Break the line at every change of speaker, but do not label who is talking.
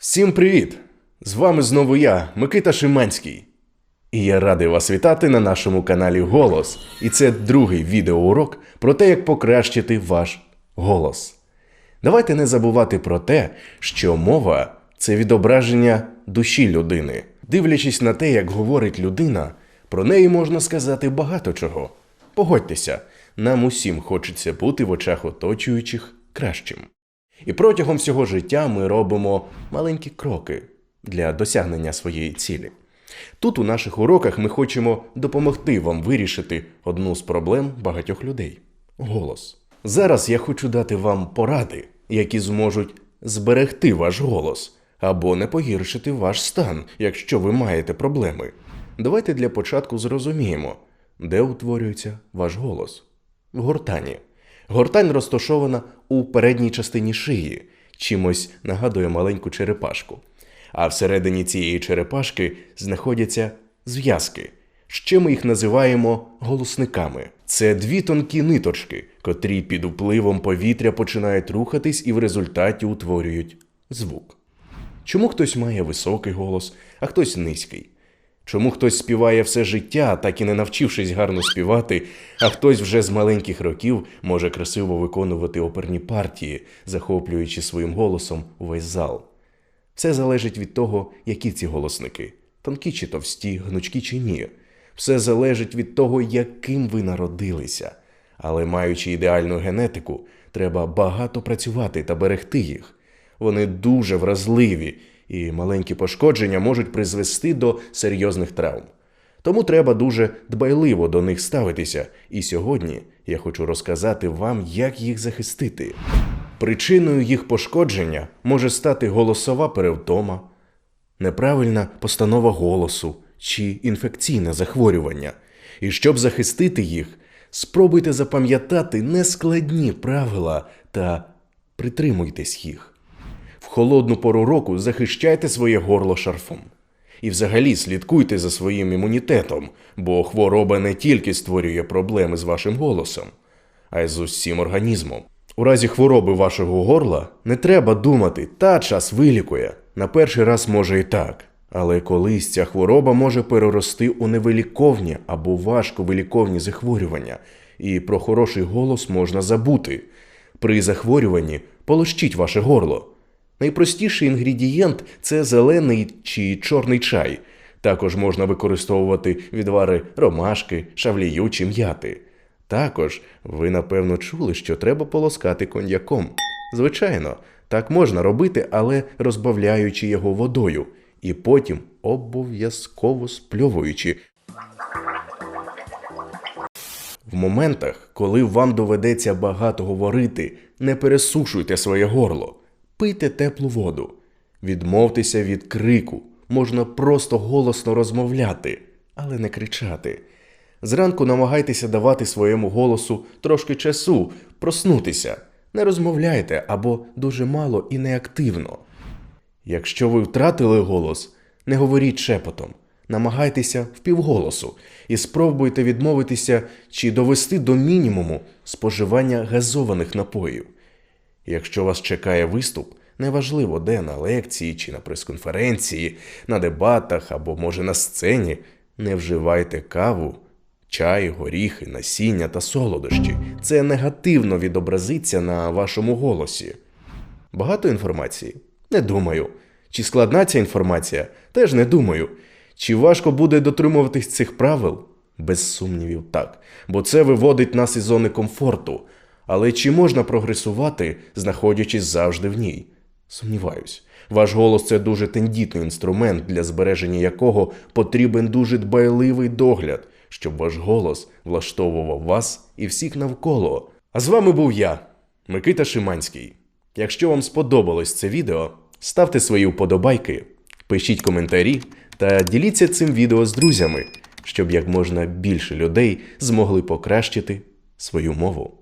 Всім привіт! З вами знову я, Микита Шиманський. І я радий вас вітати на нашому каналі Голос. І це другий відеоурок про те, як покращити ваш голос. Давайте не забувати про те, що мова це відображення душі людини. Дивлячись на те, як говорить людина, про неї можна сказати багато чого. Погодьтеся, нам усім хочеться бути в очах оточуючих кращим. І протягом всього життя ми робимо маленькі кроки для досягнення своєї цілі. Тут у наших уроках ми хочемо допомогти вам вирішити одну з проблем багатьох людей голос. Зараз я хочу дати вам поради, які зможуть зберегти ваш голос або не погіршити ваш стан, якщо ви маєте проблеми. Давайте для початку зрозуміємо, де утворюється ваш голос. В гортані. Гортань розташована у передній частині шиї, чимось нагадує маленьку черепашку. А всередині цієї черепашки знаходяться зв'язки. Ще ми їх називаємо голосниками. Це дві тонкі ниточки, котрі під впливом повітря починають рухатись і в результаті утворюють звук. Чому хтось має високий голос, а хтось низький? Чому хтось співає все життя, так і не навчившись гарно співати, а хтось вже з маленьких років може красиво виконувати оперні партії, захоплюючи своїм голосом увесь зал? Все залежить від того, які ці голосники тонкі чи товсті, гнучкі чи ні. Все залежить від того, яким ви народилися. Але маючи ідеальну генетику, треба багато працювати та берегти їх. Вони дуже вразливі, і маленькі пошкодження можуть призвести до серйозних травм. Тому треба дуже дбайливо до них ставитися. І сьогодні я хочу розказати вам, як їх захистити. Причиною їх пошкодження може стати голосова перевтома, неправильна постанова голосу чи інфекційне захворювання. І щоб захистити їх, спробуйте запам'ятати нескладні правила та притримуйтесь їх. В холодну пору року захищайте своє горло шарфом. І взагалі слідкуйте за своїм імунітетом, бо хвороба не тільки створює проблеми з вашим голосом, а й з усім організмом. У разі хвороби вашого горла не треба думати, та час вилікує. На перший раз може і так. Але колись ця хвороба може перерости у невиліковні або важковиліковні захворювання, і про хороший голос можна забути. При захворюванні полощіть ваше горло. Найпростіший інгредієнт це зелений чи чорний чай. Також можна використовувати відвари ромашки, шавлію чи м'яти. Також ви напевно чули, що треба полоскати коньяком. Звичайно, так можна робити, але розбавляючи його водою, і потім обов'язково спльовуючи. В моментах, коли вам доведеться багато говорити, не пересушуйте своє горло, пийте теплу воду, відмовтеся від крику, можна просто голосно розмовляти, але не кричати. Зранку намагайтеся давати своєму голосу трошки часу, проснутися. Не розмовляйте або дуже мало і неактивно. Якщо ви втратили голос, не говоріть шепотом, намагайтеся впівголосу і спробуйте відмовитися чи довести до мінімуму споживання газованих напоїв. Якщо вас чекає виступ, неважливо де на лекції чи на прес-конференції, на дебатах або, може, на сцені, не вживайте каву, чай, горіхи, насіння та солодощі. Це негативно відобразиться на вашому голосі. Багато інформації? Не думаю. Чи складна ця інформація? Теж не думаю. Чи важко буде дотримуватись цих правил? Без сумнівів, так. Бо це виводить нас із зони комфорту. Але чи можна прогресувати, знаходячись завжди в ній? Сумніваюсь. Ваш голос це дуже тендітний інструмент, для збереження якого потрібен дуже дбайливий догляд, щоб ваш голос влаштовував вас і всіх навколо. А з вами був я, Микита Шиманський. Якщо вам сподобалось це відео, ставте свої вподобайки, пишіть коментарі та діліться цим відео з друзями, щоб як можна більше людей змогли покращити свою мову.